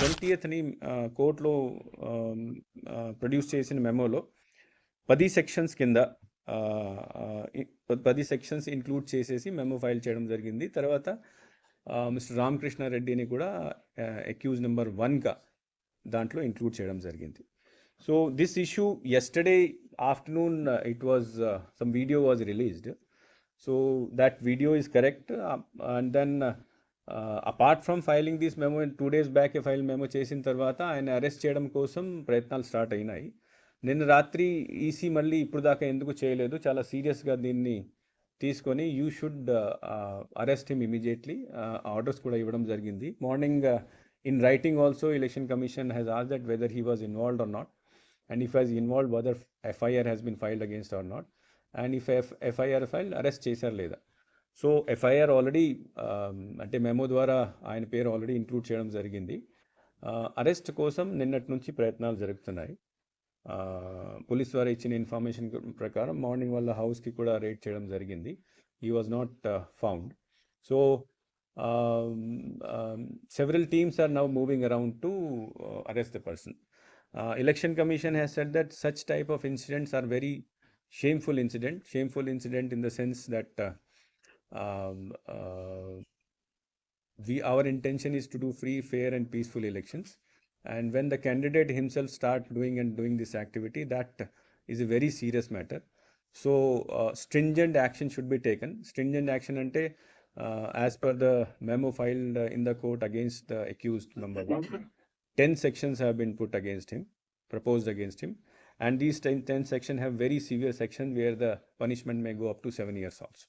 ట్వంటీయత్ని కోర్టులో ప్రొడ్యూస్ చేసిన మెమోలో పది సెక్షన్స్ కింద పది సెక్షన్స్ ఇంక్లూడ్ చేసేసి మెమో ఫైల్ చేయడం జరిగింది. తర్వాత మిస్టర్ రామకృష్ణ రెడ్డిని కూడా అక్యూజ్ నెంబర్ వన్గా దాంట్లో ఇంక్లూడ్ చేయడం జరిగింది. So this issue yesterday afternoon it was some video was released so that video is correct and then apart from filing this memo two days back file memo చేసిన తర్వాత ఆయన arrest చేయడం కోసం ప్రయత్నాలు స్టార్ట్ అయినాయి. నిన్న రాత్రి ఈసీ మళ్ళీ ఇప్పుడు దాకా ఎందుకు చేయలేదు? చాలా సీరియస్గా దీన్ని తీసుకొని you should arrest him immediately orders కూడా ఇవ్వడం జరిగింది. Morning in writing also election commission has as that whether he was involved or not and if has involve whether FIR has been filed against or not and if F FIR file arrest చేశారు లేదా? So FIR already um, అంటే memo ద్వారా ఆయన పేరు already include చేయడం జరిగింది. Uh, arrest కోసం నిన్నటి నుంచి ప్రయత్నాలు జరుగుతున్నాయి. Uh, పోలీస్ వారు ఇచ్చిన ఇన్ఫర్మేషన్ ప్రకారం మార్నింగ్ వాళ్ళ హౌస్కి కూడా రేట్ చేయడం జరిగింది. He was not found so several teams are now moving around to arrest the person election commission has set that such type of incidents are very shameful incident shameful incident in the sense that um, uh, we our intention is to do free fair and peaceful elections. And when the candidate himself start doing and doing this activity that is a very serious matter. So uh, stringent action should be taken. Stringent action ante uh, as per the memo filed uh, in the court against the accused number one. 10 sections have been put against him proposed against him. And these 10, 10 section have very severe section where the punishment may go up to 7 years also